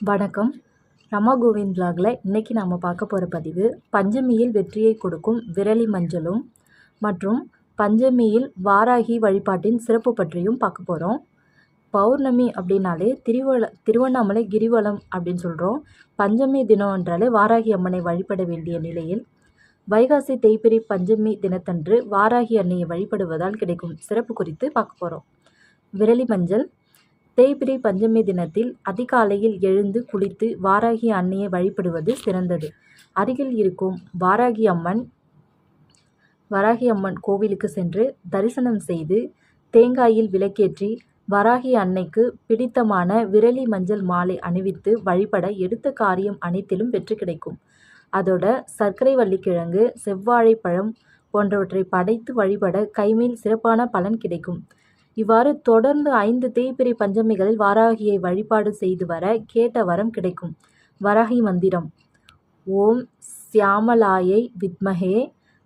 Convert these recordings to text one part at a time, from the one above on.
வணக்கம். ரமா கோவிந்த் பிளாகில் இன்றைக்கி நாம் பார்க்க போகிற பதிவு பஞ்சமியில் வெற்றியை கொடுக்கும் விரலி மஞ்சளும் மற்றும் பஞ்சமியில் வாராகி வழிபாட்டின் சிறப்பு பற்றியும் பார்க்க போகிறோம் பௌர்ணமி அப்படின்னாலே திருவள திருவண்ணாமலை கிரிவலம் அப்படின்னு சொல்கிறோம் பஞ்சமி தினம்ன்றாலே வாராகி அம்மனை வழிபட வேண்டிய நிலையில் வைகாசி தேய்பிரி பஞ்சமி தினத்தன்று வாராகி அன்னையை வழிபடுவதால் கிடைக்கும் சிறப்பு குறித்து பார்க்க போகிறோம் விரலி மஞ்சள் தேய்பிரை பஞ்சமி தினத்தில் அதிகாலையில் எழுந்து குளித்து வாராகி அன்னையை வழிபடுவது சிறந்தது. அருகில் இருக்கும் வாராகி அம்மன் வராகி அம்மன் கோவிலுக்கு சென்று தரிசனம் செய்து தேங்காயில் விளக்கேற்றி வராகி அன்னைக்கு பிடித்தமான விரலி மஞ்சள் மாலை அணிவித்து வழிபட எடுத்த காரியம் அனைத்திலும் வெற்றி கிடைக்கும். அதோட சர்க்கரை வள்ளிக்கிழங்கு செவ்வாழைப்பழம் போன்றவற்றை படைத்து வழிபட கைமேல் சிறப்பான பலன் கிடைக்கும். இவ்வாறு தொடர்ந்து ஐந்து தேய்பிறை பஞ்சமிகளில் வாராகியை வழிபாடு செய்து வர கேட்ட வரம் கிடைக்கும். வராகி மந்திரம். ஓம் சியாமலாயை வித்மகே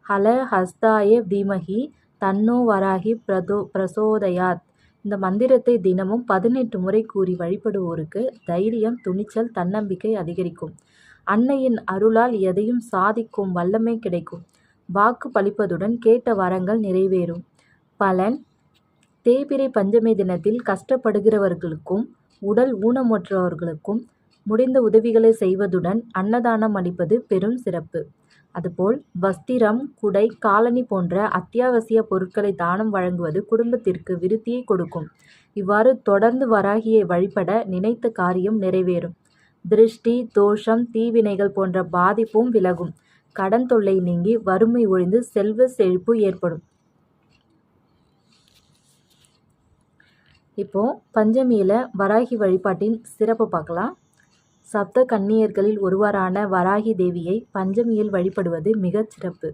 ஹல ஹஸ்தாய தீமஹி தன்னோ வராகி பிரதோ பிரசோதயாத். இந்த மந்திரத்தை தினமும் பதினெட்டு முறை கூறி வழிபடுவோருக்கு தைரியம் துணிச்சல் தன்னம்பிக்கை அதிகரிக்கும். அன்னையின் அருளால் எதையும் சாதிக்கும் வல்லமை கிடைக்கும். வாக்கு பளிப்பதுடன் கேட்ட வரங்கள் நிறைவேறும். பலன் தேய்பிறை பஞ்சமி தினத்தில் கஷ்டப்படுகிறவர்களுக்கும் உடல் ஊனமுற்றவர்களுக்கும் முடிந்த உதவிகளை செய்வதுடன் அன்னதானம் அளிப்பது பெரும் சிறப்பு. அதுபோல் வஸ்திரம் குடை காலணி போன்ற அத்தியாவசிய பொருட்களை தானம் வழங்குவது குடும்பத்திற்கு விருத்தியை கொடுக்கும். இவ்வாறு தொடர்ந்து வராகியை வழிபட நினைத்த காரியம் நிறைவேறும். திருஷ்டி தோஷம் தீவினைகள் போன்ற பாதிப்பும் விலகும். கடன் தொல்லை நீங்கி வறுமை ஒழிந்து செல்வ செழிப்பு ஏற்படும். இப்போ பஞ்சமியில் வராகி வழிபாட்டின் சிறப்பு பார்க்கலாம். சப்த கன்னியர்களில் ஒருவரான வராகி தேவியை பஞ்சமியில் வழிபடுவது மிகச் சிறப்பு.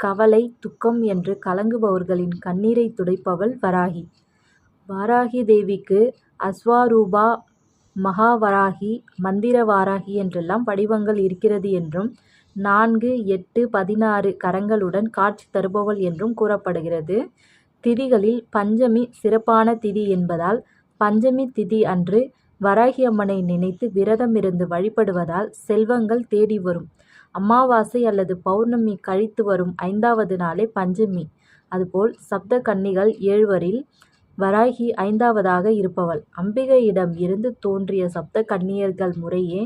கவலை துக்கம் என்று கலங்குபவர்களின் கண்ணீரை துடைப்பவள் வராகி. வாராகி தேவிக்கு அஸ்வாரூபா மகாவராகி மந்திர வாராகி என்றெல்லாம் வடிவங்கள் இருக்கிறது என்றும் நான்கு எட்டு பதினாறு கரங்களுடன் காட்சி தருபவள் என்றும் கூறப்படுகிறது. திதிகளில் பஞ்சமி சிறப்பான திதி என்பதால் பஞ்சமி திதி அன்று வராகி அம்மனை நினைத்து விரதம் இருந்து வழிபடுவதால் செல்வங்கள் தேடி வரும். அமாவாசை அல்லது பௌர்ணமி கழித்து வரும் ஐந்தாவது நாளே பஞ்சமி. அதுபோல் சப்த கன்னிகள் ஏழ்வரில் வராகி ஐந்தாவதாக இருப்பவள். அம்பிகையிடம் இருந்து தோன்றிய சப்த கன்னியர்கள் முறையே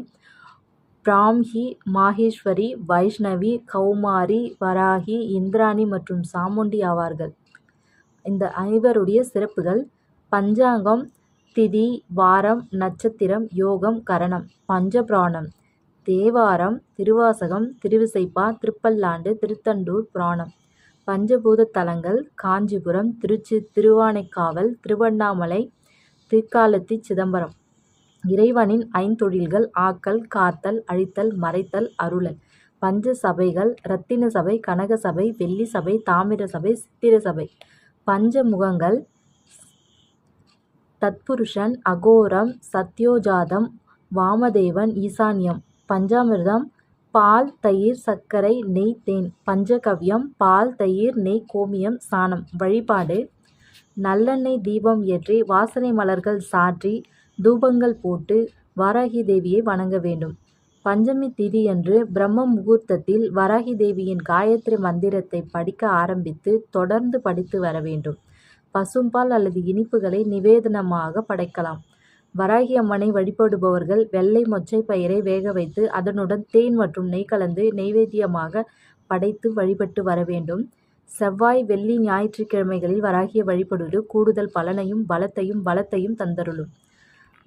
பிராம்ஹி மாகேஸ்வரி வைஷ்ணவி கௌமாரி வராகி இந்திராணி மற்றும் சாமுண்டி ஆவார்கள். இந்த ஐவருடைய சிறப்புகள் பஞ்சாங்கம் திதி வாரம் நட்சத்திரம் யோகம் கரணம் பஞ்சபிராணம் தேவாரம் திருவாசகம் திருவிசைப்பா திருப்பல்லாண்டு திருத்தண்டூர் புராணம் பஞ்சபூத தலங்கள் காஞ்சிபுரம் திருச்சி திருவானைக்காவல் திருவண்ணாமலை திருக்காலத்தி சிதம்பரம். இறைவனின் ஐந்தொழில்கள் ஆக்கல் காத்தல் அழித்தல் மறைத்தல் அருளல். பஞ்ச சபைகள் ரத்தின சபை கனக சபை வெள்ளி சபை தாமிர சபை சித்திர சபை பஞ்சமுகங்கள். தத்புருஷன் அகோரம் சத்யோஜாதம் வாமதேவன் ஈசான்யம். பஞ்சாமிர்தம் பால் தயிர் சர்க்கரை நெய் தேன். பஞ்சகவ்யம் பால் தயிர் நெய் கோமியம் சாணம். வழிபாடு. நல்லெண்ணெய் தீபம் ஏற்றி வாசனை மலர்கள் சாற்றி தூபங்கள் போட்டு வாராகி தேவியை வணங்க வேண்டும். பஞ்சமி திதியன்று பிரம்ம முகூர்த்தத்தில் வராகி தேவியின் காயத்ரி மந்திரத்தை படிக்க ஆரம்பித்து தொடர்ந்து படித்து வர வேண்டும். பசும்பால் அல்லது இனிப்புகளை நிவேதனமாக படைக்கலாம். வராகி அம்மனை வழிபடுபவர்கள் வெள்ளை மொச்சை பயிரை வேக வைத்து அதனுடன் தேன் மற்றும் நெய் கலந்து நெய்வேத்தியமாக படைத்து வழிபட்டு வர வேண்டும். செவ்வாய் வெள்ளி ஞாயிற்றுக்கிழமைகளில் வராகிய வழிபடுவது கூடுதல் பலனையும் பலத்தையும் பலத்தையும் தந்தருளும்.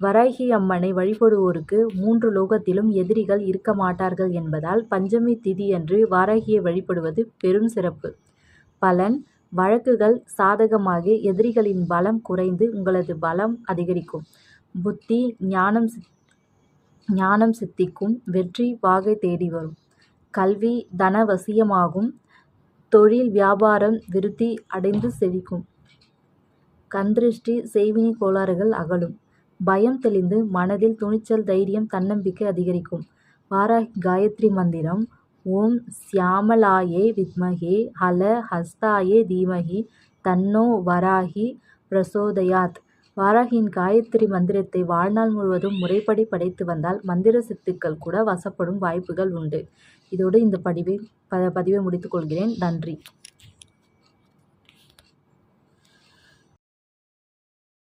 வராகி அம்மனை வழிபடுவோருக்கு மூன்று லோகத்திலும் எதிரிகள் இருக்க மாட்டார்கள் என்பதால் பஞ்சமி திதியன்று வாராகியை வழிபடுவது பெரும் சிறப்பு. பலன் வழக்குகள் சாதகமாகி எதிரிகளின் பலம் குறைந்து உங்களது பலம் அதிகரிக்கும். புத்தி ஞானம் ஞானம் சித்திக்கும் வெற்றி வாகை தேடி வரும். கல்வி தனவசியமாகும். தொழில் வியாபாரம் விருத்தி அடைந்து செழிக்கும். கந்திருஷ்டி செய்வினி கோளாறுகள் அகலும். பயம் தெளிந்து மனதில் துணிச்சல் தைரியம் தன்னம்பிக்கை அதிகரிக்கும். வாராகி காயத்ரி மந்திரம். ஓம் சியாமலாயே வித்மஹே ஹல ஹஸ்தாயே தீமஹி தன்னோ வராகி பிரசோதயாத். வாராகியின் காயத்ரி மந்திரத்தை வாழ்நாள் முழுவதும் முறைப்படி படைத்து வந்தால் மந்திர சித்துக்கள் கூட வசப்படும் வாய்ப்புகள் உண்டு. இதோடு இந்த பதிவை ப பதிவை முடித்துக்கொள்கிறேன் நன்றி.